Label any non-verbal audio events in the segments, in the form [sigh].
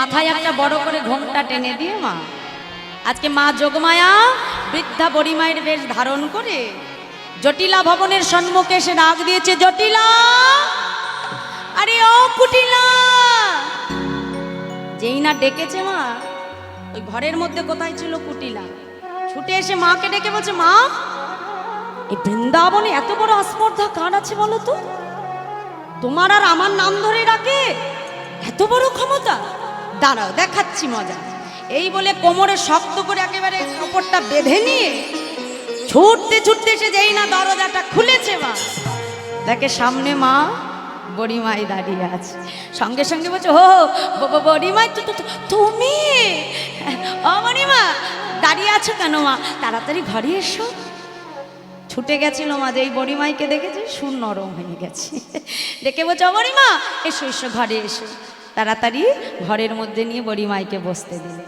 মাথায় একটা বড় করে ঘোমটা টেনে দিয়ে মা। আজকে মা যোগমায়া, বৃদ্ধা বড়িমায়ের বেশ ধারণ করে। জটিলা ভবনের সম্মুখে এসে ডাক দিয়েছে, জটিলা! আরে ও কুটিলা! যেই না ডেকেছে মা, ওই ঘরের মধ্যে কোথায় ছিল কুটিলা? ছুটে এসে মাকে ডেকে বলছে, মা, এই বৃন্দাবনে এত বড় আস্পর্ধা কার আছে বলো তো? তোমার আর আমার নাম ধরে ডাকে এত বড় ক্ষমতা? দাঁড়াও, দেখাচ্ছি মজা। এই বলে কোমরে শক্ত করে একেবারে কাপড়টা বেঁধে নিয়ে ছুটতে ছুটতে এসে যেই না দরজাটা খুলেছে মা। দেখে সামনে মা বড়িমাই দাঁড়িয়ে আছে। সঙ্গে সঙ্গে বলছে হো বড়িমাই, তো তুমি? ও, বড়িমা, দাঁড়িয়ে আছো কেন মা? তাড়াতাড়ি ঘরে এসো। ছুটে গেছিল মা যে এই বড়িমাইকে দেখেছে সুর নরম হয়ে গেছে। ডেকে বলছে, "ও, বড়িমা, এসো এসো, ঘরে এসো। তাড়াতাড়ি ঘরের মধ্যে নিয়ে বড়িমাইকে বসতে দিলে।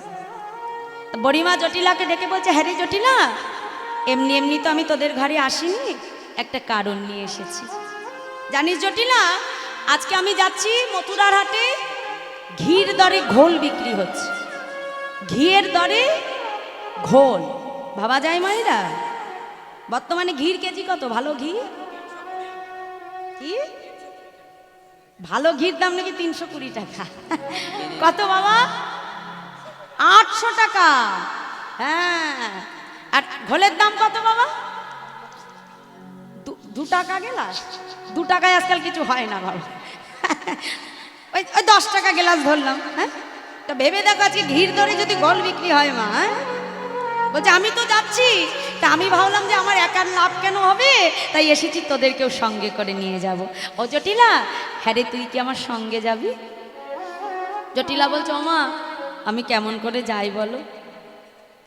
বড়িমা জটিলাকে ডেকে বলছে হ্যাঁ রে জটিলা, এমনি এমনি তো আমি তোদের ঘরে আসিনি। একটা কারণ নিয়ে এসেছি। জানিস জটিলা, আজকে আমি যাচ্ছি মথুরার হাটে, ঘির দরে ঘোল বিক্রি হচ্ছে। ঘিয়ের দরে ঘোল। ভাবা যায় মায়েরা বর্তমানে ঘির কেজি কত? ভালো ঘি? কি? ভালো ঘির দাম নাকি তিনশো কুড়ি টাকা? কত বাবা? আটশো টাকা। হ্যাঁ। আর ঘোলের দাম কত বাবা? দু- টাকা গেলাস? দু টাকায় আজকাল কিছু হয় না বাবা। ওই ওই দশ টাকা গেলাস ধরলাম হ্যাঁ? তো ভেবে দেখো আজকে ঘির ধরে যদি গোল বিক্রি হয় মা হ্যাঁ? বলছে, আমি তো যাচ্ছি। তা আমি ভাবলাম যে আমার একার লাভ কেন হবে? তাই এসেছি তোদেরকেও সঙ্গে করে নিয়ে যাব। ও জটিলা হ্যাঁ রে, তুই কি আমার সঙ্গে যাবি? জটিলা বলছো মা আমি কেমন করে যাই বলো?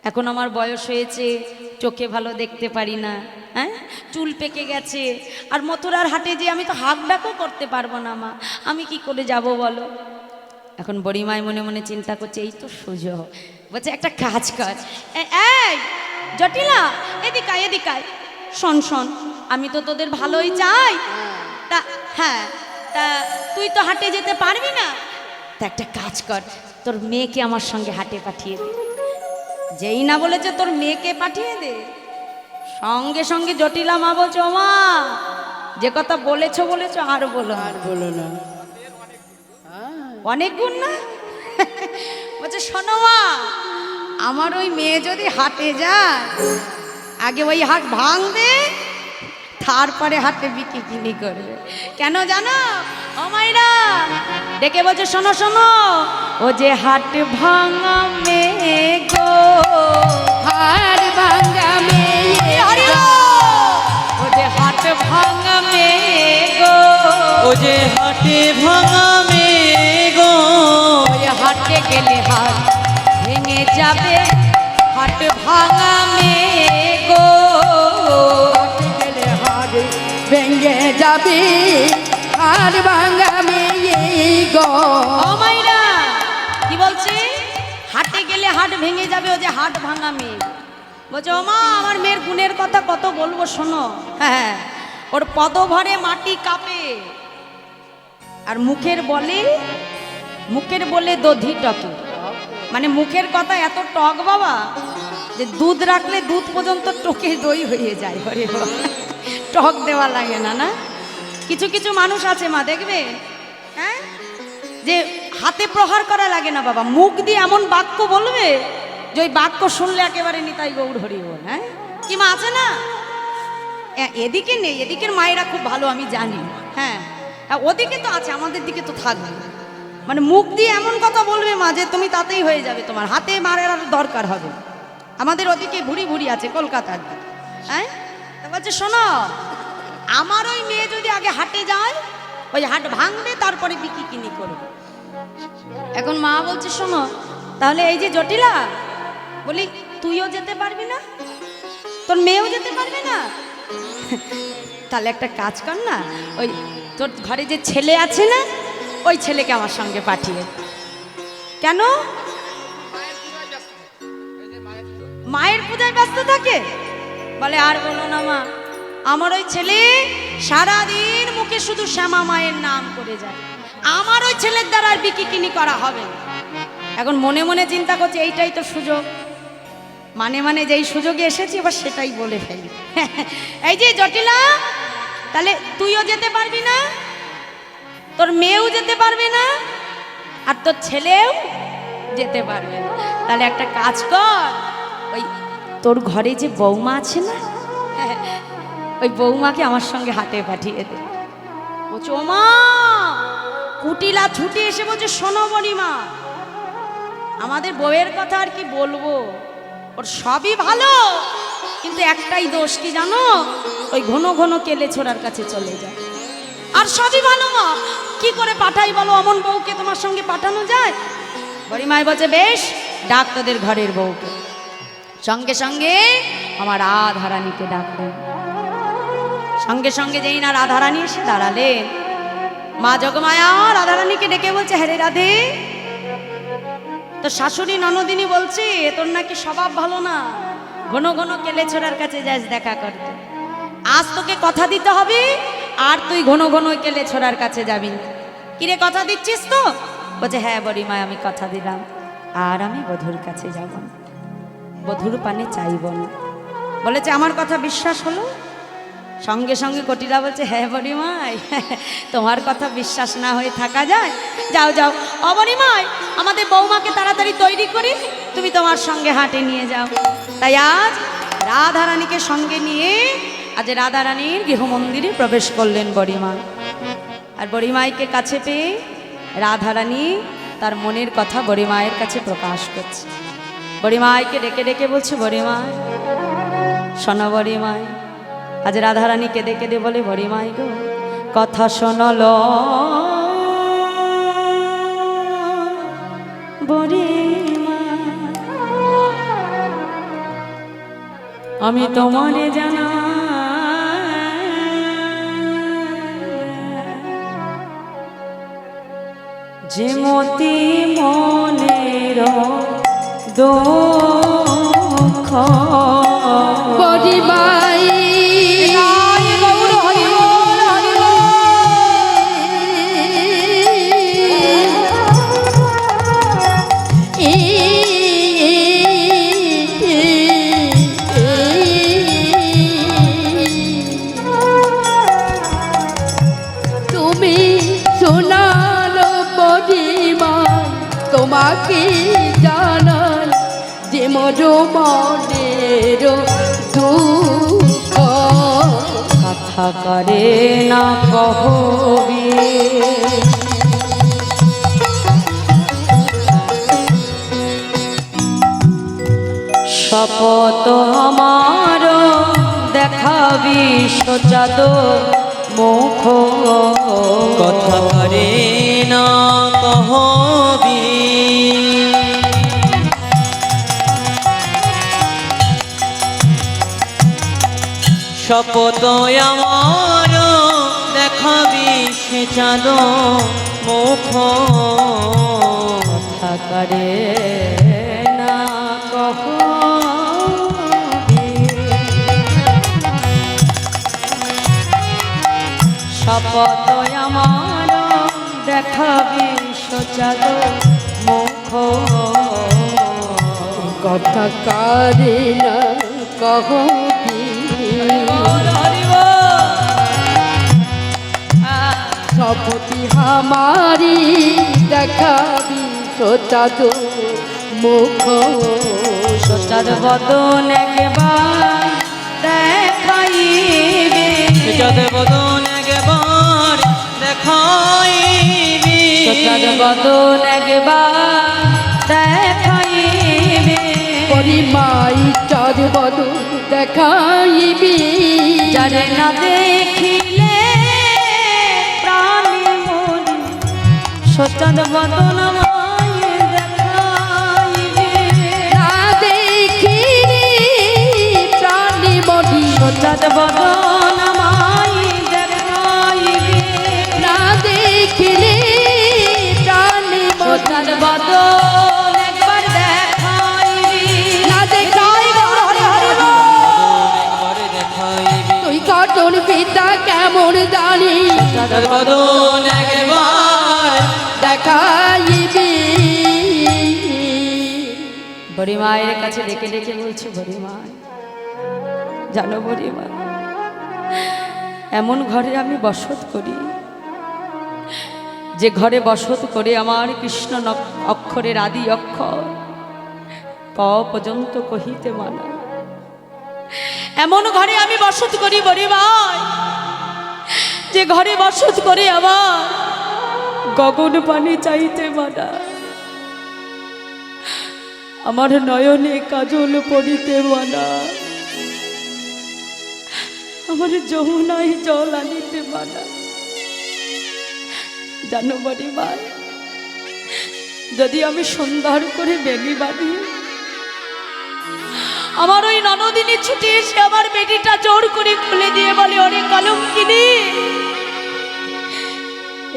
এখন আমার বয়স হয়েছে, চোখে ভালো দেখতে পারি না হ্যাঁ? চুল পেকে গেছে, আর মথুরার হাটে যে আমি তো হাঁক ডাকও করতে পারব না, মা, আমি কি করে যাব বলো? এখন বড়িমায় মনে মনে চিন্তা করছে, এই তো সুযোগ বলছে একটা কাজ কর। এই জটিলা এদিকায় এদিকায় শোন শোন আমি তো তোদের ভালোই চাই। তা হ্যাঁ তা তুই তো হাটে যেতে পারবি না। তা একটা কাজ কর তোর মেয়েকে আমার সঙ্গে হাটে পাঠিয়ে দে। যেই না বলেছে তোর মেয়েকে পাঠিয়ে দে। সঙ্গে সঙ্গে জটিলা মা বলছো মা যে কথা বলেছ বলেছ আর বলো আর বলো না। অনেক গুণ না? বলছে শোনো মা আমার ওই মেয়ে যদি হাটে যায় আগে ওই হাট ভাঙবে তারপরে হাটে বিক্রি কিনি করবে। কেন জানো? ও মাইরা ডেকে বলছে শোনো শোনো ও যে হাট ভাঙা মেয়ে গো হার ভাঙ্গা মেয়ে ও যে হাট ভাঙা ও যে হাটে ভাঙা মেঘো, ওই হাটে গেলে হাট ভেঙে যাবে। হাট ভাঙা মেঘো গেলে হাট ভেঙে যাবে। হাট ভাঙা মেয়ে গো অমাইরা কি বলছে? হাটে গেলে হাট ভেঙে যাবে, ও যে হাট ভাঙা মেয়ে বলছে ও মা আমার মেয়ের গুণের কথা কত বলব শোনো। হ্যাঁ। ওর পদভরে মাটি কাঁপে। আর মুখের বলে মুখের বলে দধি টকে। মানে মুখের কথা এত টক বাবা, যে দুধ রাখলে দুধ পর্যন্ত টকে দই হয়ে যায়। ঘরে টক দেওয়া লাগে না না? কিছু কিছু মানুষ আছে মা, দেখবে? হ্যাঁ? যে হাতে প্রহার করা লাগে না বাবা। মুখ দিয়ে এমন বাক্য বলবে, যে ওই বাক্য শুনলে একেবারে নিতাই গৌর হরি হ্যাঁ? কি মা, আছে না? এদিকে নেই, এদিকের মায়েরা খুব ভালো, আমি জানি। হ্যাঁ ওদিকে তো আছে, আমাদের দিকে তো থাকবে। মানে মুখ দিয়ে এমন কথা বলবে মা যে তুমি তাতেই হয়ে যাবে তোমার, হাতে মারের আর দরকার হবে। আমাদের ওদিকে ভুড়ি ভুড়ি আছে, কলকাতার হ্যাঁ? বলছে, শোনো, আমার ওই মেয়ে যদি আগে হাটে যায়, ওই হাট ভাঙবে, তারপরে বিক্রি কিনি করবে। এখন মা বলছে, শোনো, তাহলে এই যে জটিলা, বলি, তুইও যেতে পারবি না? তোর মেয়েও যেতে পারবে না? তাহলে একটা কাজ কর না, ওই তোর ঘরে যে ছেলে আছে না, ওই ছেলেকে আমার সঙ্গে পাঠিয়ে। কেন? মায়ের পূজায় ব্যস্ত থাকে? বলে, আর বলো না মা, আমার ওই ছেলে সারাদিন মুখে শুধু শ্যামা মায়ের নাম করে যায়। আমার ওই ছেলের দ্বারা আর বিকিকিনি করা হবে এখন মনে মনে চিন্তা করছে, এইটাই তো সুযোগ। মানে মানে যেই সুযোগে এসেছি, এবার সেটাই বলে ফেলি। [laughs] এই যে জটিলা, তাহলে তুইও যেতে পারবি না, তোর মেয়েও যেতে পারবে না, আর তোর ছেলেও যেতে পারবে না। তাহলে একটা কাজ কর, ওই তোর ঘরে যে বৌমা আছে না, ওই বৌমাকে আমার সঙ্গে হাটে পাঠিয়ে দে। বলছে, ওমা, কুটিলা ছুটি এসে বলছে, শোনো মা আমাদের বউয়ের কথা আর কি বলব? ওর সবই ভালো। কিন্তু একটাই দোষ কি জানো? ওই ঘন ঘন কেলে ছোড়ার কাছে চলে যায়। আর সবই ভালো মা। কি করে পাঠাই বলো? অমন বউকে তোমার সঙ্গে পাঠানো যায়? বড়িমাই বলছে, বেশ, ডাক তোদের ঘরের বউকে। সঙ্গে সঙ্গে আমার রাধারানীকে ডাকলেন সঙ্গে সঙ্গে যেই না রাধারানী এসে দাঁড়ালেন। মা জগমায়া রাধারানীকে ডেকে বলছে হ্যাঁ রে রাধে তো শাশুড়ি ননদিনী বলছে, তোর নাকি স্বভাব ভালো না। ঘন ঘন কেলে ছোড়ার কাছে যাস দেখা করতে। আজ তোকে কথা দিতে হবে, আর তুই ঘন ঘন কেলে ছোড়ার কাছে যাবি কিরে কথা দিচ্ছিস তো? বলছে হ্যাঁ বড়িমা, আমি কথা দিলাম, আর আমি বধুর কাছে যাব বধুর পানে চাইব না। বলেছে, আমার কথা বিশ্বাস হলো? সঙ্গে সঙ্গে কটিরা বলছে হ্যাঁ বড়িমাই, তোমার কথা বিশ্বাস না হয়ে থাকা যায়। যাও যাও। অবরিমাই আমাদের বৌমাকে তাড়াতাড়ি তৈরি করি, তুমি তোমার সঙ্গে হাটে নিয়ে যাও। তাই আজ রাধারানীকে সঙ্গে নিয়ে আজ রাধারানীর গৃহমন্দিরে প্রবেশ করলেন বড়িমা। আর বড়িমাইকে কাছে পেয়ে রাধারানী তার মনের কথা বড়িমায়ের কাছে প্রকাশ করছে। বড়িমাইকে ডেকে ডেকে বলছে বড়িমাই শোনো বড়িমাই আজ রাধারানী কেঁদে কেঁদে বলে বড়িমাই গো, কথা শোনল বড়িমা আমি তোমারে জানা। যে মতি মনের দুঃখ বড়িমাই কথা করে না কহবি। শপথ আমার দেখাবি সচাদ মুখ। কথা করে না কহবি। শপথ আমার দেখাবি সে চাঁদ মুখ কথা করে না কহবি শপথ আমার দেখাবি সচাদ মুখ। কথা কারে না কহবি হামারি দেখাবি সোচাদ মুখ। সচাদ বদন একবার দেখাইবে। চাঁদ বদন একবার দেখাইবি। সচাদ বদন একবার দেখাইবে। পরিমাই চার বদ দেখাইবি। যারে না দেখিলে সচাদ বদন আমায় দেখাইবে না দেখিলে প্রাণী বদন না দেখিলে বদন কাটন পিতা কেমন জানি? চাঁদ একবার দেখাইবি। বড়িমায়ের কাছে ডেকে ডেকে বলছে, বড়িমা, জানো বড়িমা, এমন ঘরে আমি বসত করি। যে ঘরে বসত করে আমার কৃষ্ণ অক্ষরের আদি অক্ষর ক পর্যন্ত কহিতে মানা। এমন ঘরে আমি বসত করি বড়িমায়, যে ঘরে বসত করে আমার গগন পানি চাইতে মানা আমার নয়নে কাজল পড়িতে মানা আমার যমুনায় জল আনিতে মানা জানো বাড়ি মাই যদি আমি সুন্দর করে বেনি বাঁধি, আমার ওই ননদিনী ছুটে এসে আমার বেডিটা জোর করে খুলে দিয়ে বলে অনেক কলম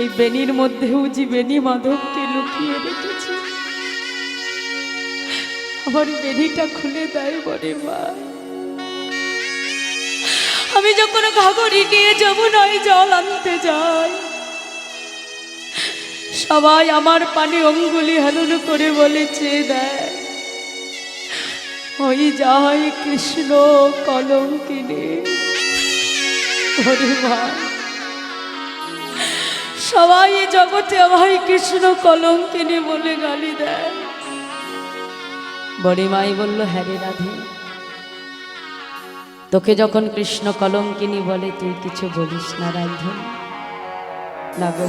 এই বেনির মধ্যেও যে বেনি মাধবকে লুকিয়ে রেখেছে। আমার বেনিটা খুলে দেয় বলে, মা, আমি যখন ঘাগরি নিয়ে যমুনায় জল আনতে যাই, সবাই আমার পানি অঙ্গুলি হেলন করে বলেছে দেয় ওই যাই কৃষ্ণ কলম কিনে ওরে মা সবাই জগতে আমায় কৃষ্ণ কলম কিনে বলে গালি দেয়। বড়িমাই বলল হ্যাঁ রে রাধে, তোকে যখন কৃষ্ণ কলম কিনি বলে, তুই কিছু বলিস না রাধে। না গো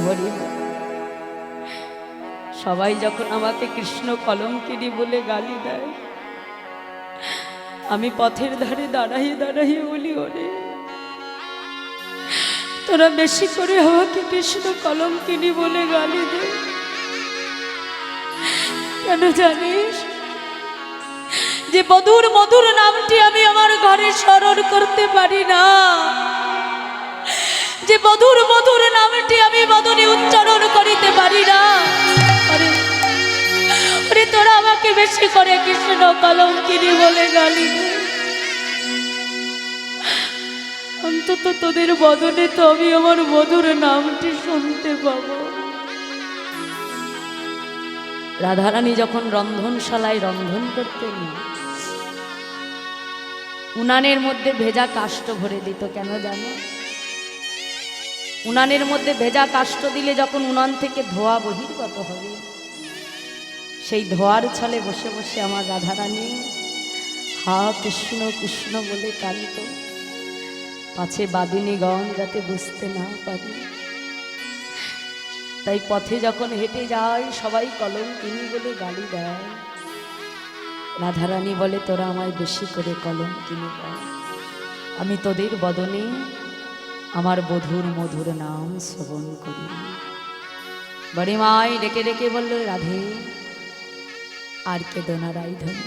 সবাই যখন আমাকে কৃষ্ণ কলম কিনি বলে গালি দেয়, আমি পথের ধারে দাঁড়াইয়ে দাঁড়াইয়ে বলি, ওরে তোরা বেশি করে আমাকে কৃষ্ণ কলম কিনি বলে গালি দে। কেন জানিস? যে মধুর মধুর নামটি আমি আমার ঘরে স্মরণ করতে পারি না। যে মধুর মধুর নামটি আমি মধুরে উচ্চারণ করিতে পারি না। তোরা আমাকে বেশি করে কৃষ্ণ কলম কিনি বলে গালি দে। অন্তত তোদের বদলে তো আমি আমার মধুর নামটি শুনতে পাবো। রাধারানী যখন রন্ধনশালায় রন্ধন করতেন উনানের মধ্যে ভেজা কাষ্ট ভরে দিত, কেন জানো? উনানের মধ্যে ভেজা কাষ্ট দিলে যখন উনান থেকে ধোয়া বহির্গত হবে, সেই ধোয়ার ছলে বসে বসে আমার রাধারানী, হা, কৃষ্ণ কৃষ্ণ বলে কাঁদিত। পাছে বাদিনীগণ যাতে বুঝতে না পারে। তাই পথে যখন হেঁটে যায়, সবাই কলম কিনি বলে গালি দেয়। রাধারানী বলে, তোরা আমায় বেশি করে কলম কিনে দেয় আমি তোদের বদনে আমার বধুর মধুর নাম শ্রবণ করি। বড়ি মাই ডেকে ডেকে বলল, রাধে, আর কে দোনারাই ধনী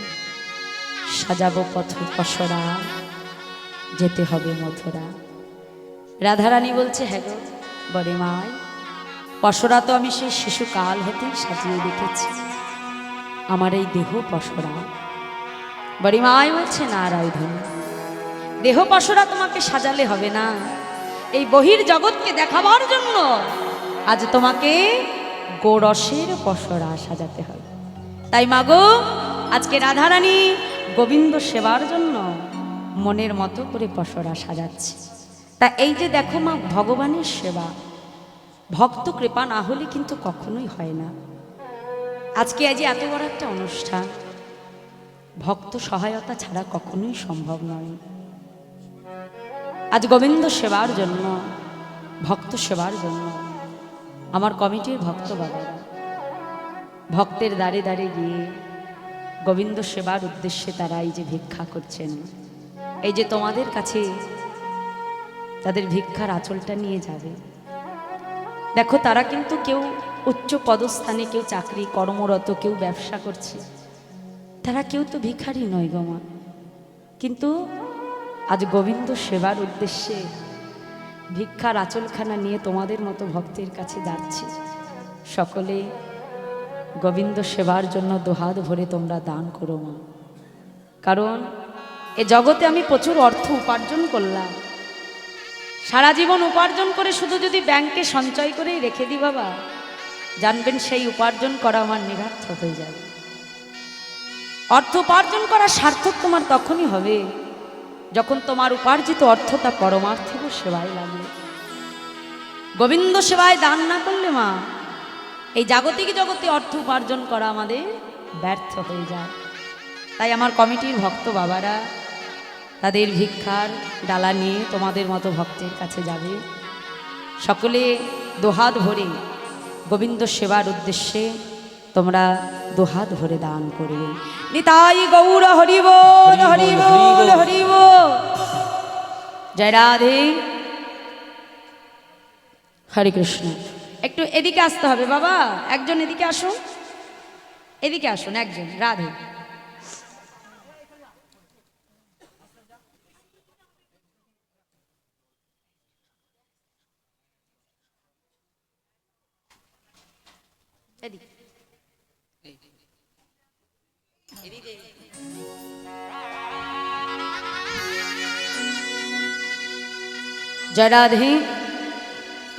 সাজাবো পথ পসরা যেতে হবে মথুরা। রাধারানী বলছে হ্যাঁ গো, বড়ে মায় পসরা তো আমি সেই শিশুকাল হতেই সাজিয়ে রেখেছি আমার এই দেহ পশরা। বড়ি মায় বলছে না রায়ধন দেহ পসরা তোমাকে সাজালে হবে না। এই বহির জগৎকে দেখাবার জন্য আজ তোমাকে গোরসের পসরা সাজাতে হবে। তাই মাগো আজকে রাধারানী গোবিন্দ সেবার জন্য মনের মতো করে পসরা সাজাচ্ছে। তা এই যে দেখো মা, ভগবানের সেবা। ভক্ত কৃপা না হলে কিন্তু কখনোই হয় না। আজকে আজ এত বড় একটা অনুষ্ঠান। ভক্ত সহায়তা ছাড়া কখনোই সম্ভব নয়। আজ গোবিন্দ সেবার জন্য, ভক্ত সেবার জন্য। আমার কমিটির ভক্ত বাবারা ভক্তের দ্বারে দ্বারে গিয়ে গোবিন্দ সেবার উদ্দেশ্যে তারা এই যে ভিক্ষা করছেন। এই যে তোমাদের কাছে তাদের ভিক্ষার আঁচলটা নিয়ে যাবে। দেখো, তারা কিন্তু কেউ উচ্চ পদস্থানে, কেউ চাকরি, কর্মরত, কেউ ব্যবসা করছে। তারা কেউ তো ভিখারি নয় গমা কিন্তু আজ গোবিন্দ সেবার উদ্দেশ্যে ভিক্ষার আঁচলখানা নিয়ে তোমাদের মতো ভক্তের কাছে যাচ্ছে। সকলে গোবিন্দ সেবার জন্য দোহাত ভরে তোমরা দান করো মা। কারণ এ জগতে আমি প্রচুর অর্থ উপার্জন করলাম। সারা জীবন উপার্জন করে শুধু যদি ব্যাংকে সঞ্চয় করেই রেখে দিই বাবা, জানবেন সেই উপার্জন করা আমার নিরার্থক হয়ে যাবে। অর্থ উপার্জন করা সার্থক তোমার তখনই হবে যখন তোমার উপার্জিত অর্থটা পরমার্থিক সেবায় লাগবে গোবিন্দ সেবায় দান না করলে মা, এই জাগতিক জগতে অর্থ উপার্জন করা আমাদের ব্যর্থ হয়ে যায়। তাই আমার কমিটির ভক্ত বাবারা তাদের ভিক্ষার ডালা নিয়ে তোমাদের মতো ভক্তের কাছে যাবে। সকলে দোহাত ভরে গোবিন্দ সেবার উদ্দেশ্যে তোমরা দোহাত ভরে দান করবে নিতাই গৌর হরিব হরিব। হরিব। জয় রাধে। হরে কৃষ্ণ। একটু এদিকে আসতে হবে বাবা একজন এদিকে আসুন। এদিকে আসুন একজন রাধে। এদিকে জয় রাধে।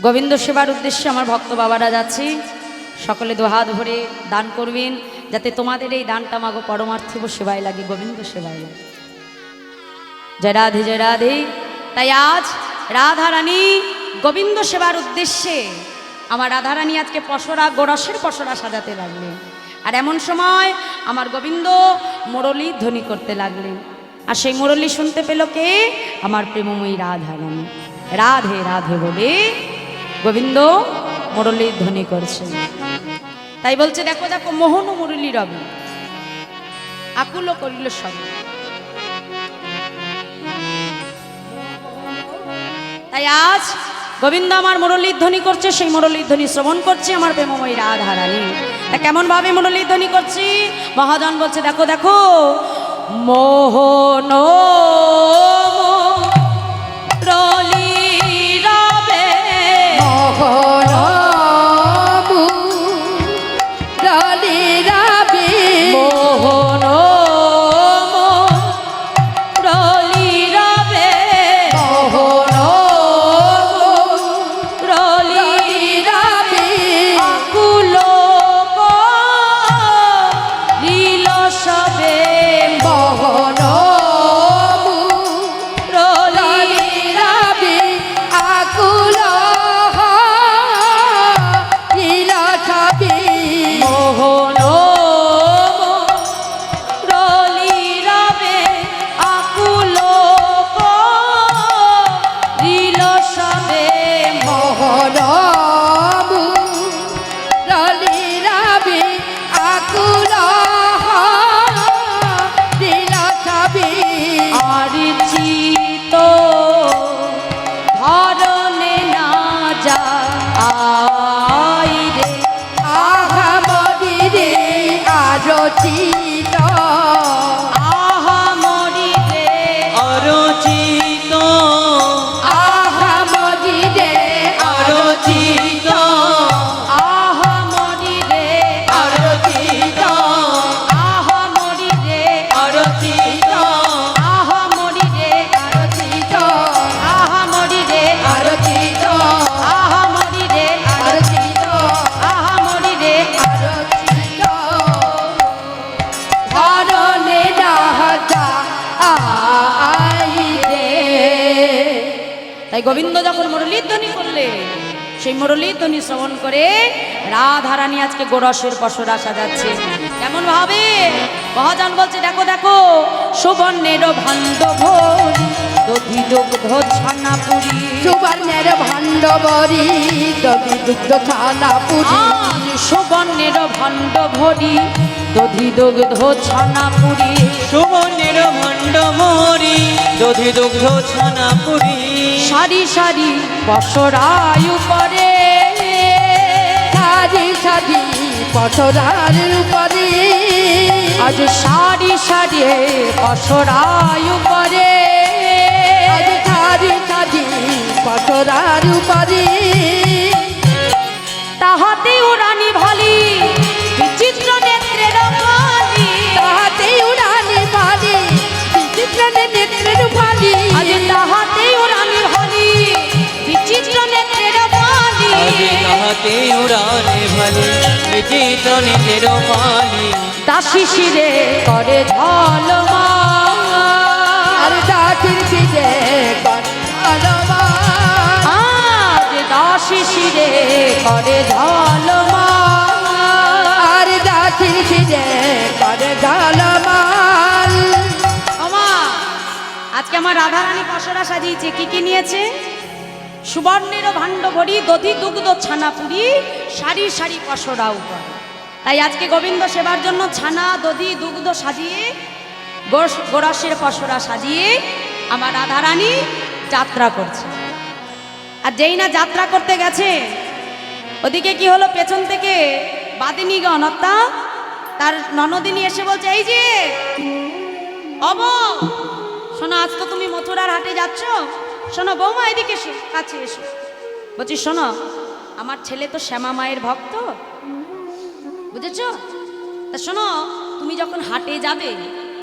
গোবিন্দ সেবার উদ্দেশ্যে আমার ভক্ত বাবারা যাচ্ছি। সকলে দোহাত ভরে দান করবেন, যাতে তোমাদের এই দানটা মাগো পরমার্থিব সেবায় লাগে, গোবিন্দ সেবায় লাগে। জয় রাধে জয় রাধে। তাই আজ রাধা রানী গোবিন্দ সেবার উদ্দেশ্যে আমার রাধারানী আজকে পশরা, গোরসের পশরা সাজাতে লাগলেন। আর এমন সময় আমার গোবিন্দ মুরলী ধ্বনি করতে লাগলেন। আর সেই মুরলী শুনতে পেল কে? আমার প্রেমময়ী রাধা রানী রাধে রাধে বলে গোবিন্দ মুরলীর ধ্বনি করছে। তাই বলছে, দেখো দেখো, মোহন মুরলী রবি। আকুল করিল সব। তাই আজ গোবিন্দ আমার মুরলীর ধ্বনি করছে, সেই মুরলীর ধ্বনি শ্রবণ করছে, আমার প্রেমময়ী রাধা রানী তা কেমন ভাবে মুরলীর ধ্বনি করছি? মহাজন বলছে, দেখো দেখো, মোহন যখন মুরলীর ধ্বনি করলে সেই মুরলীর ধ্বনি শ্রবণ করে রাধারানী আজকে গোরসের পশরা সাজাচ্ছে কেমন ভাবে? মহাজন বলছে দেখো দেখো সুবর্ণের ভাণ্ড ভরি দধি দুগ্ধ ছানা পুরি সুবর্ণের ভাণ্ডবরী দবি দুগ্ধ থানা পুরী সুবর্ণের ভাণ্ড ভরি দধি দুগ্ধ ছানা পুরি সুবর্ণের ভণ্ড মরি দধি দুগ্ধ ছানা পুরি সারি সারি পশরায়ু করে সারি সারি পছরার উপরে। আজ সারি সারি পশরায়ু করে আজ সারি সারি পছরার উপরে। তাহাতে উড়ানি ভালি আগে তাহাতে উড়ানে ভালে বিচিত্র নিতের পালি দাসী শিরে করে ঝলমা আর আজ দাসী শিরে করে ঝলমা আর দাখির ফিরে করে ঝলমাল। আমা আজকে আমার রাধারানী পসরা সাজিয়েছে। কি কি নিয়েছে? সুবর্ণের ভাণ্ড ভরি দধি দুগ্ধ ছানা পুরি সারি সারি পসরা উপর। তাই আজকে গোবিন্দ সেবার জন্য ছানা, দধি, দুগ্ধ সাজিয়ে গোরসের পসরা সাজিয়ে আমার রাধারানী যাত্রা করছে। আর যেই না যাত্রা করতে গেছে, ওদিকে কি হলো পেছন থেকে বাদিনীগণ অর্থাৎ তার ননদিনী এসে বলছে, এই যে, অব, শোনো, আজ তো তুমি মথুরার হাটে যাচ্ছ। শোনো, বৌমা, এদিকে এসো, কাছে এসো। বলছি, শোনো, আমার ছেলে তো শ্যামা মায়ের ভক্ত বুঝেছ? তা শোনো তুমি যখন হাটে যাবে